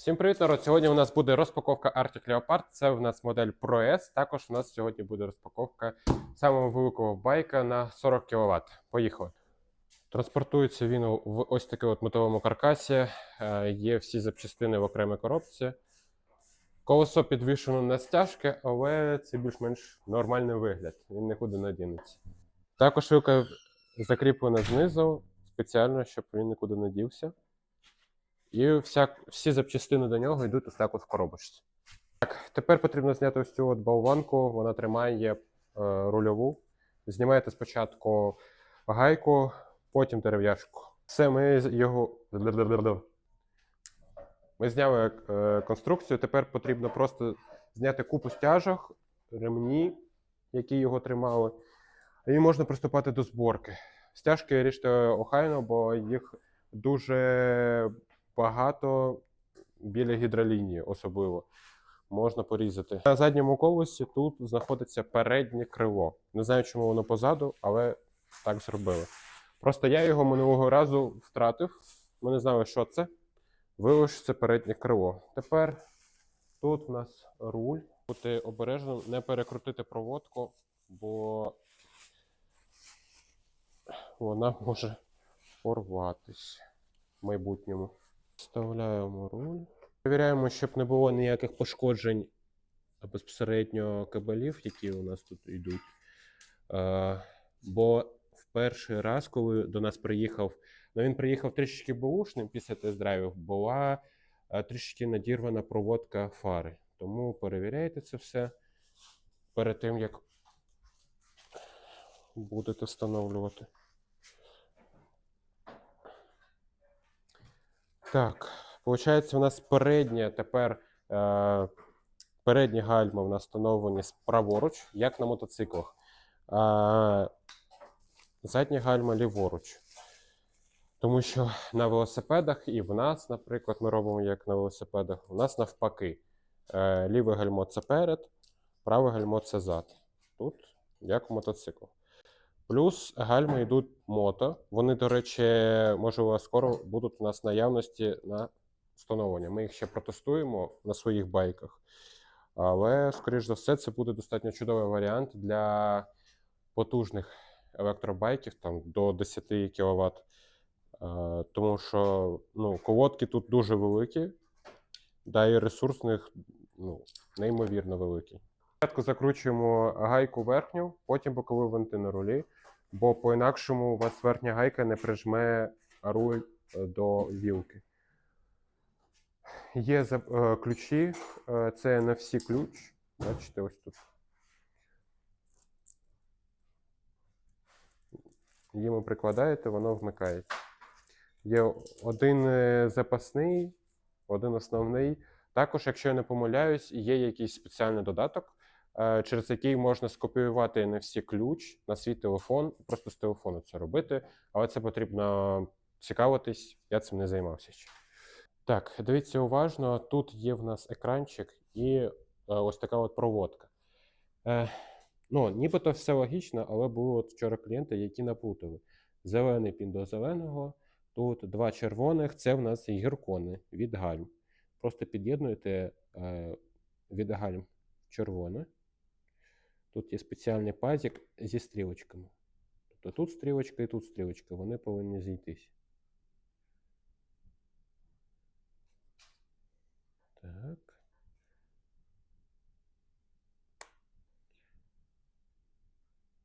Всім привіт, народ! Сьогодні у нас буде розпаковка Arctic Leopard. Це в нас модель Pro S. Також у нас сьогодні буде розпаковка самого великого байка на 40 кВт. Поїхали. Транспортується він в ось такий от мотовому каркасі. Е, Є всі запчастини в окремій коробці. Колесо підвішено на стяжки, але це більш-менш нормальний вигляд. Він нікуди не дінеться. Також вилка закріплена знизу спеціально, щоб він нікуди не дівся. І вся, всі запчастини до нього йдуть ось так от в коробочці. Так, тепер потрібно зняти ось цю от болванку, вона тримає е, рульову. Знімаєте спочатку гайку, потім дерев'яшку. Все, ми його. Ми зняли е, конструкцію. Тепер потрібно просто зняти купу стяжок, ремні, які його тримали. І можна приступати до зборки. Стяжки ріжте охайно, бо їх дуже багато біля гідролінії, особливо. Можна порізати. На задньому колесі тут знаходиться переднє крило. Не знаю, чому воно позаду, але так зробили. Просто я його минулого разу втратив. Ми не знали, що це. Виявилося, переднє крило. Тепер тут у нас руль. Бути обережним, не перекрутити проводку, бо вона може порватись в майбутньому. Вставляємо руль. Перевіряємо, щоб не було ніяких пошкоджень безпосередньо кабелів, які у нас тут йдуть. Е, бо в перший раз, коли до нас приїхав, ну він приїхав трішечки бушним після тест-драйвів, була е, трішечки надірвана проводка фари. Тому перевіряйте це все перед тим, як будете встановлювати. Так, виходить, у нас переднє тепер е, передні гальма у нас встановлені праворуч, як на мотоциклах. Е, задні гальма ліворуч. Тому що на велосипедах і в нас, наприклад, ми робимо як на велосипедах, у нас навпаки. Е, ліве гальмо це перед, праве гальмо це зад. Тут як в мотоциклах. Плюс гальми йдуть мото. Вони, до речі, можливо, скоро будуть у нас наявності на встановлення. Ми їх ще протестуємо на своїх байках. Але, скоріш за все, це буде достатньо чудовий варіант для потужних електробайків там, до 10 кВт. Тому що ну, колодки тут дуже великі, да і ресурс них ну, неймовірно великий. Спочатку закручуємо гайку верхню, потім бокові винти на рулі, бо по-інакшому у вас верхня гайка не прижме руль е, до вілки. Є е, ключі, е, це на всі ключ. Бачите, ось тут. Їм прикладаєте, воно вмикається. Є один запасний, один основний. Також, якщо я не помиляюсь, є якийсь спеціальний додаток, через який можна скопіювати NFC ключ на свій телефон, просто з телефону це робити, але це потрібно цікавитись, я цим не займався ще. Так, дивіться уважно, тут є в нас екранчик і е, ось така от проводка. Е, ну, нібито все логічно, але були от вчора клієнти, які наплутали. Зелений пін до зеленого, тут два червоних, це в нас гіркони від гальм. Просто під'єднуєте е, від гальм червоне. Тут є спеціальний пазик зі стрілочками. Тобто тут стрілочка і тут стрілочка, вони повинні зійтись. Так.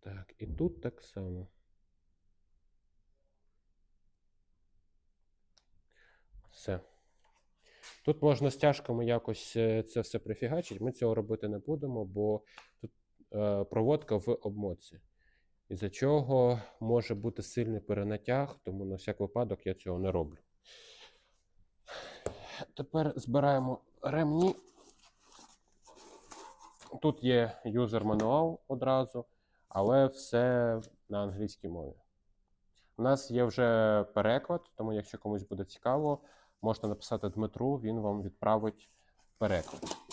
Так, і тут так само. Все. Тут можна стяжками якось е, це все прифігачити. Ми цього робити не будемо, бо тут проводка в обмотці. Із-за чого може бути сильний перенатяг, тому на всяк випадок я цього не роблю. Тепер збираємо ремні. Тут є юзер мануал одразу, але все на англійській мові. У нас є вже переклад, тому якщо комусь буде цікаво, можна написати Дмитру, він вам відправить переклад.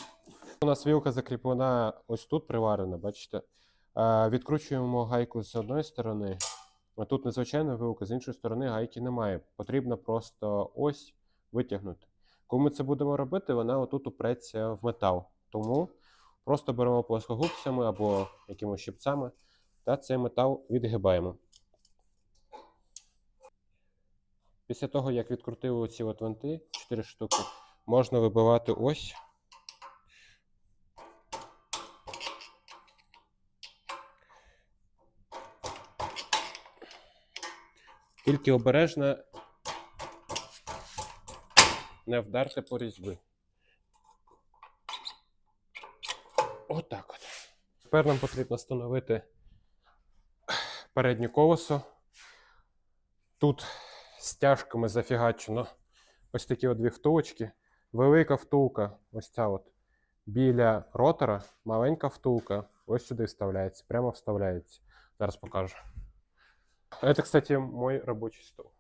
У нас вілка закріплена ось тут приварена, бачите. Е, Відкручуємо гайку з одної сторони. Тут незвичайна вилка, з іншої сторони гайки немає. Потрібно просто ось витягнути. Коли ми це будемо робити, вона отут упреться в метал. Тому просто беремо плоскогубцями або якимось щипцями та цей метал відгибаємо. Після того, як відкрутили оці от винти, 4 штуки, можна вибивати ось. Тільки обережно не вдарте по різьбі. Отак от. Тепер нам потрібно встановити переднє колесо. Тут стяжками зафігачено ось такі от дві втулочки. Велика втулка, ось ця от біля ротора, маленька втулка ось сюди вставляється, прямо вставляється. Зараз покажу. Это, кстати, мой рабочий стол.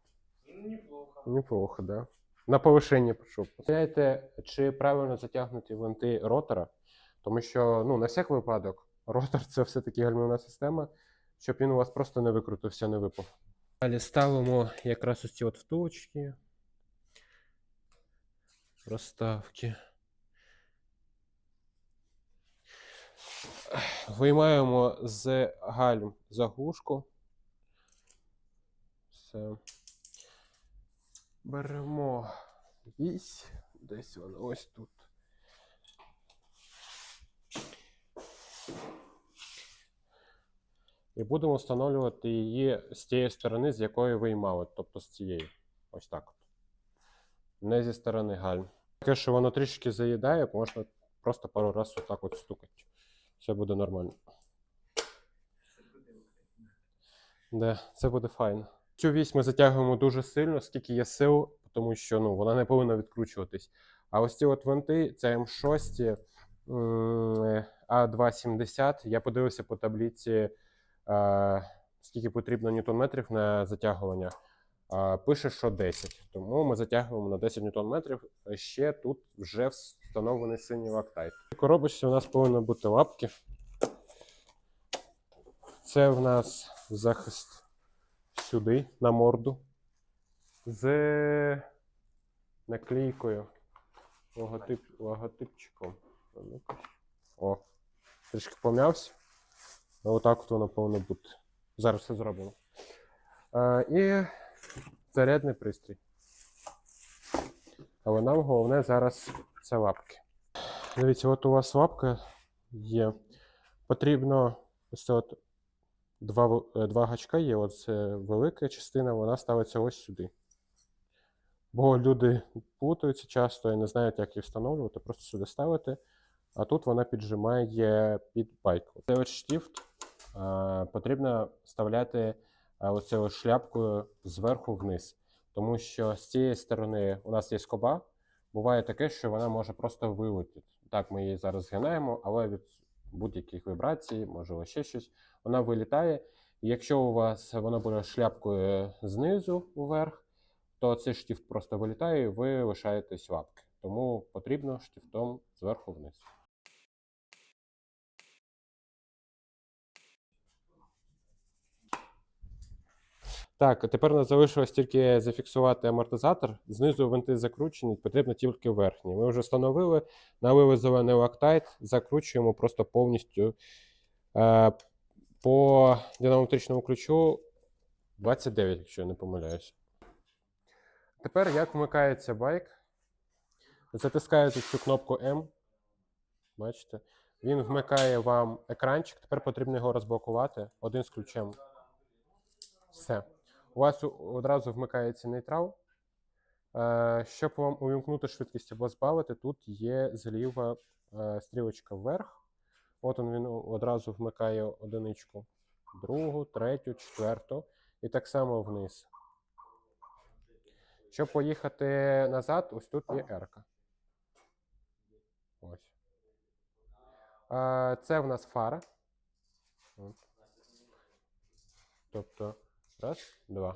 Неплохо. Неплохо, да. На повишення пішов. Знаєте, чи правильно затягнуті винти ротора, тому що, ну, на всяк випадок, ротор це все-таки гальмівна система, щоб він у вас просто не викрутився, не випав. Далі ставимо якраз ось ці от втулочки. Розставки. Виймаємо з гальм заглушку. Все. Беремо вісь, десь вона ось тут. І будемо встановлювати її з тієї сторони, з якої виймали, тобто з цієї. Ось так. от. Не зі сторони гальм. Таке, що воно трішки заїдає, можна просто пару разів отак от стукати. Все буде нормально. Да, це буде файно. Цю вісь ми затягуємо дуже сильно, скільки є сил, тому що ну, вона не повинна відкручуватись. А ось ці от винти, це М6 А270. Я подивився по таблиці, е, скільки потрібно ньютон-метрів на затягування. Е, Пише, що 10. Тому ми затягуємо на 10 ньютон-метрів. Ще тут вже встановлений синій лактайт. В коробочці у нас повинні бути лапки. Це в нас захист сюди, на морду. З наклейкою. Логотип, логотипчиком. О, трішки пом'явся. А Отак от воно повинно бути. Зараз все зробимо. І зарядний пристрій. Але нам головне зараз це лапки. Дивіться, от у вас лапка є. Потрібно ось от два, е, два гачка є. От велика частина, вона ставиться ось сюди. Бо люди плутаються часто і не знають, як її встановлювати, просто сюди ставити. А тут вона піджимає під байку. Цей от штифт потрібно вставляти а, оцею шляпкою зверху вниз. Тому що з цієї сторони у нас є скоба. Буває таке, що вона може просто вилетіти. Так, ми її зараз згинаємо, але від будь-яких вібрацій, можливо, ще щось, вона вилітає. Якщо у вас воно буде шляпкою знизу вверх, то цей штифт просто вилітає і ви лишаєтесь лапки. Тому потрібно штифтом зверху вниз. Так, тепер нас залишилось тільки зафіксувати амортизатор. Знизу винти закручені, потрібно тільки верхні. Ми вже встановили, налили зелений лактайт, закручуємо просто повністю е, по динамометричному ключу 29, якщо я не помиляюся. Тепер як вмикається байк? Затискаєте цю кнопку М. Бачите? Він вмикає вам екранчик. Тепер потрібно його розблокувати один з ключем. Все. У вас одразу вмикається нейтрал. Е, Щоб вам увімкнути швидкість або збавити, тут є зліва е, стрілочка вверх. От он він одразу вмикає одиничку, другу, третю, четверту. І так само вниз. Щоб поїхати назад, ось тут є R. Ось. Е, Це в нас фара. Тобто, раз, два.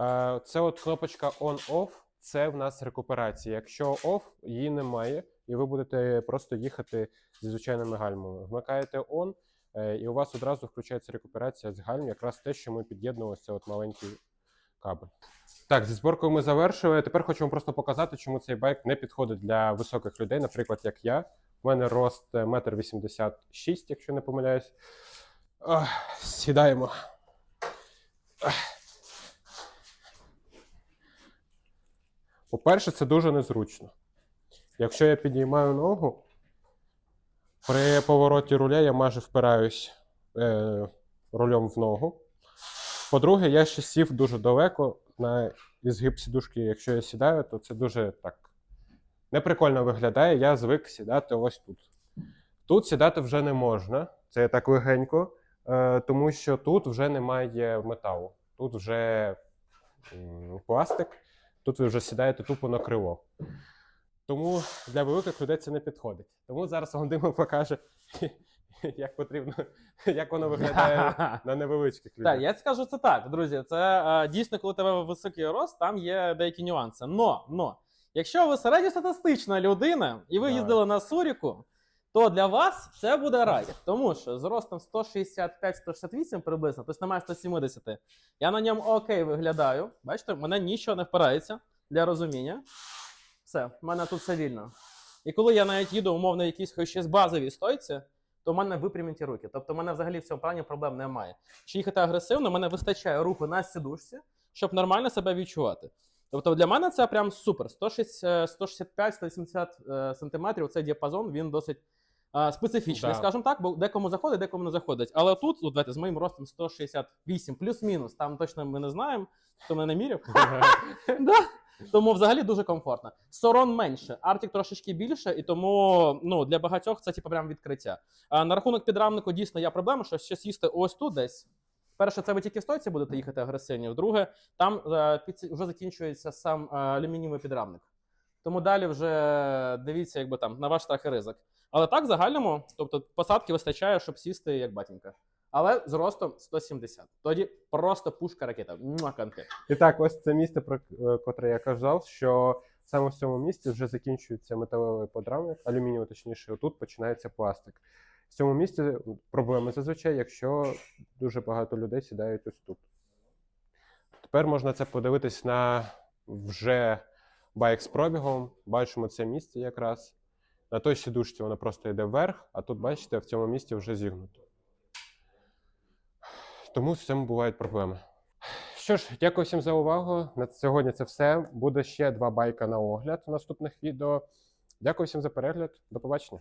Е, Це от кнопочка on-off. Це в нас рекуперація. Якщо off, її немає, і ви будете просто їхати зі звичайними гальмами. Вмикаєте on, е, і у вас одразу включається рекуперація з гальм, якраз те, що ми під'єднували, це от маленький кабель. Так, зі зборкою ми завершили. Тепер хочу вам просто показати, чому цей байк не підходить для високих людей, наприклад, як я. У мене рост е, 1,86 м, якщо не помиляюсь. Ах, Сідаємо. По-перше, це дуже незручно. Якщо я підіймаю ногу, при повороті руля я майже впираюсь е, рулем в ногу. По-друге, я ще сів дуже далеко на ізгиб сідушки. Якщо я сідаю, то це дуже так неприкольно виглядає. Я звик сідати ось тут. Тут сідати вже не можна, це так легенько, тому що тут вже немає металу. Тут вже пластик, тут ви вже сідаєте тупо на крило. Тому для великих людей це не підходить. Тому зараз вам Дима покаже, як потрібно, як воно виглядає на невеличких людях. Так, я скажу це так, друзі. Це е, дійсно, коли у тебе високий рост, там є деякі нюанси. Но, но, якщо ви середньостатистична людина і ви їздили на Суріку, то для вас це буде рай. Тому що з ростом 165-168 приблизно, тобто немає 170, я на ньому окей виглядаю. Бачите, мене нічого не впирається для розуміння. Все, в мене тут все вільно. І коли я навіть їду умовно якісь хоч ще з стойці, то в мене випрямлені руки. Тобто, в мене взагалі в цьому плані проблем немає. Чи їхати агресивно, в мене вистачає руху на сідушці, щоб нормально себе відчувати. Тобто для мене це прям супер. 165-180 сантиметрів цей діапазон він досить е, специфічний, Да. скажімо так, бо декому заходить, декому не заходить. Але тут, от, давайте, з моїм ростом 168 плюс-мінус, там точно ми не знаємо, хто мене не міряв. Тому взагалі дуже комфортно. Сорон менше, Артік трошечки більше, і тому ну, для багатьох це типу прям відкриття. А на рахунок підрамнику дійсно є проблема, що ще сісти ось тут десь. Перше, це ви тільки в стойці будете їхати агресивні. Вдруге, там е, під, вже закінчується сам е, алюмінієвий підрамник. Тому далі вже дивіться, якби там на ваш страх і ризик. Але так, в загальному, тобто посадки вистачає, щоб сісти як батінька. Але з ростом 170. Тоді просто пушка ракета. Муа. І так, ось це місце, про е, котре я казав, що саме в цьому місці вже закінчується металевий подрамник, алюмінієвий, точніше, отут починається пластик. В цьому місці проблеми зазвичай, якщо дуже багато людей сідають ось тут. Тепер можна це подивитись на вже байк з пробігом. Бачимо це місце якраз. На той сідушці воно просто йде вверх, а тут, бачите, в цьому місці вже зігнуто. Тому з цим бувають проблеми. Що ж, дякую всім за увагу. На сьогодні це все. Буде ще два байка на огляд в наступних відео. Дякую всім за перегляд. До побачення.